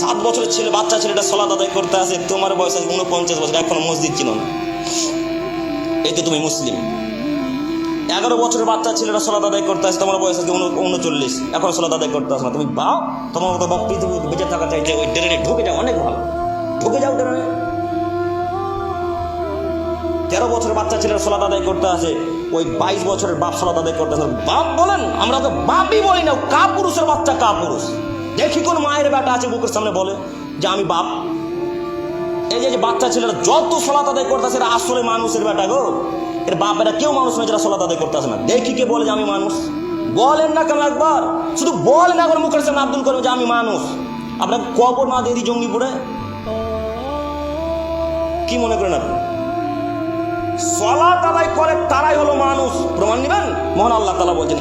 সাত বছরের ছেলে, বাচ্চা ছেলেটা সলাত আদায় করতে আসে, তোমার বয়স আছে উনপঞ্চাশ বছর, এখনও মসজিদ চিনো না। এই তো তুমি মুসলিম। এগারো বছরের বাচ্চা ছেলেরা সলাত আদায় করতে আসে, তোমার বয়স আছে উন- উনচল্লিশ। এখন সলাত আদায় করতে আসে না। তুমি বাও তোমার মতো বাপ পৃথিবী বেঁচে থাকা চাইছে ওই ট্রেনে ঢুকে যাও, অনেক ভালো। ঢুকে যাও ট্রেনে তেরো বছরের বাচ্চা ছেলেরা সলাত আদায় করতে আসে, ওই বাইশ বছরের বাপ সলাত আদায় করতে আসে। বাপ বলেন, আমরা তো বাপই বলি না কা পুরুষের বাচ্চা কা পুরুষ দেখি কোন মায়ের বেটা আছে বুকের সামনে বলে যে আমি বাপ। এই যে বাচ্চা ছেলেরা যত সলাত আদায় করতেছে, এরা আসলে মানুষের বেটা গো। এর বাপ বাপেরা কেউ মানুষ নয় যারা সলাত আদায় করতেছে না। দেখি কে বলে যে আমি মানুষ। বলেন না কেন একবার। শুধু বলেন একবার মুখের সামনে আব্দুল করিম যে আমি মানুষ। আপনাকে কবর না দিয়ে দিই জঙ্গিপুরে? কি মনে করেন আপনি? সলাত আদায় করে তারাই হলো মানুষ। প্রমাণ নেবেন? মহান আল্লাহ তালা বলছেন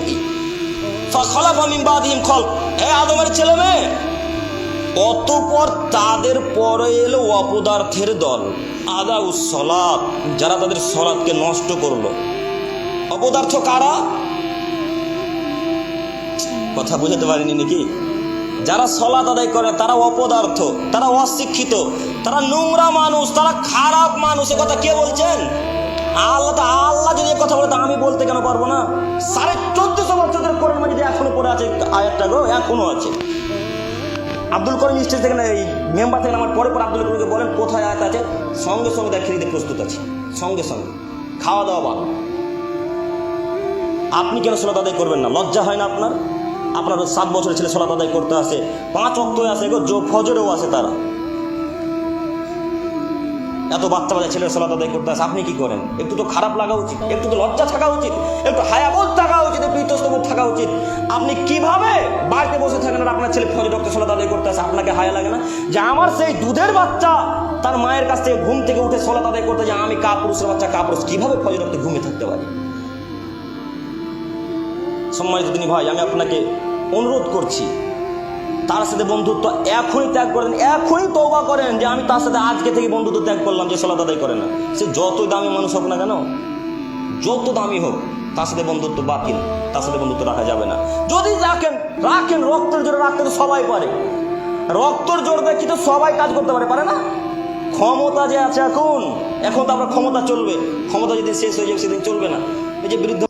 কি ফখলাফ বাদিহিম খল এ আদমের ছেলে মেয়ে, অতপর তাদের পরে এলো অপদার্থের দল আদা সলাৎ যারা তাদের সলাৎকে নষ্ট করল। অপদার্থ কারা? কথা বুঝাতে পারিনি নাকি? যারা সলাৎ আদায় করে, তারা অপদার্থ, তারা অশিক্ষিত, তারা নোংরা মানুষ, তারা খারাপ মানুষ কথা কে বলছেন? আল্লাহ আল্লাহ যদি কথা বলে আমি বলতে কেন পারব না? সাড়ে পড়ে আছে আয়াতটা গো এখনও আছে। আব্দুল করিম স্টেজ থেকে এই মেম্বার থেকে আমার পরে পরে আব্দুল করিমকে বলেন, কোথায় আয়াত আছে? সঙ্গে সঙ্গে দেখিয়ে দিতে প্রস্তুত আছে। সঙ্গে সঙ্গে। খাওয়া দাওয়া ভালো আপনি কেন সোলাত আদায় করবেন না? লজ্জা হয় না আপনার? আপনার সাত বছরের ছেলে সোলাত আদায় করতে আসে। পাঁচ অক্ট আসে গো, জো ফজরেও আসে তারা। এত বাচ্চা বাচ্চা ছেলের সোলাত আদায় করতে আসে, আপনি কি করেন? একটু তো খারাপ লাগা উচিত, একটু তো লজ্জা থাকা উচিত, একটু হায়াবোধ থাকা উচিত, একটু থাকা উচিত। আপনি কীভাবে বাড়িতে বসে থাকেন আর আপনার ছেলে ফজর রক্ত সোলাত আদায় করতে আপনাকে হায়া লাগে না? যে আমার সেই দুধের বাচ্চা তার মায়ের কাছ থেকে ঘুম থেকে উঠে সোলাত আদায় করতে যে আমি কাপুরুষের বাচ্চা, কাপুরুষ, কীভাবে ফজর রক্তে ঘুমিয়ে থাকতে পারি? সম্মানিত তিনি ভাই, আমি আপনাকে অনুরোধ করছি, তার সাথে বন্ধুত্ব এখনই ত্যাগ করেন এখনই তৌবা করেন যে আমি তার সাথে আজকে থেকে বন্ধুত্ব ত্যাগ করলাম যে সলাত আদায় করে না। সে যতই দামি মানুষ হোক না কেন যত দামি হোক, তার সাথে বন্ধুত্ব বাতিল, তার সাথে বন্ধুত্ব রাখা যাবে না। যদি রাখেন রাখেন, রক্তের জোরে রাখতে তো সবাই পারে। রক্তর জোর দেখি তো সবাই কাজ করতে পারে পারে না? ক্ষমতা যে আছে এখন এখন তো আমরা ক্ষমতা চলবে। ক্ষমতা যেদিন শেষ হয়ে যাবে, সেদিন চলবে না। এই যে বিরুদ্ধ